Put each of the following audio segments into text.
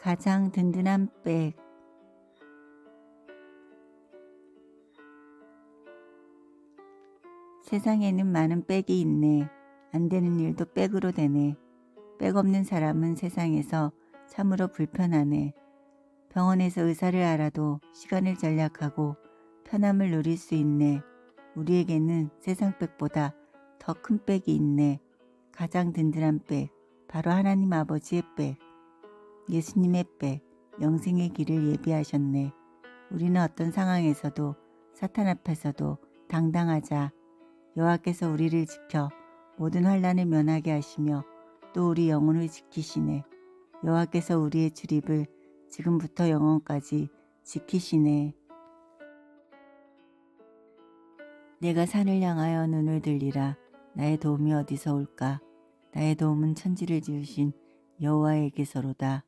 가장 든든한 백 세상에는 많은 백이 있네. 안 되는 일도 백으로 되네. 백 없는 사람은 세상에서 참으로 불편하네. 병원에서 의사를 알아도 시간을 전략하고 편함을 누릴 수 있네. 우리에게는 세상 백보다 더 큰 백이 있네. 가장 든든한 백, 바로 하나님 아버지의 백, 예수님의 백, 영생의 길을 예비하셨네. 우리는 어떤 상황에서도 사탄 앞에서도 당당하자 여호와께서 우리를 지켜 모든 환란을 면하게 하시며 또 우리 영혼을 지키시네. 여호와께서 우리의 출입을 지금부터 영원까지 지키시네. 내가 산을 향하여 눈을 들리라. 나의 도움이 어디서 올까? 나의 도움은 천지를 지으신 여호와에게서로다.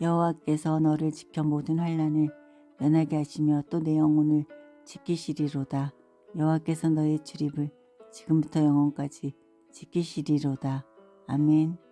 여호와께서 너를 지켜 모든 환란을 면하게 하시며 또 내 영혼을 지키시리로다. 여호와께서 너의 출입을 지금부터 영원까지 지키시리로다. 아멘.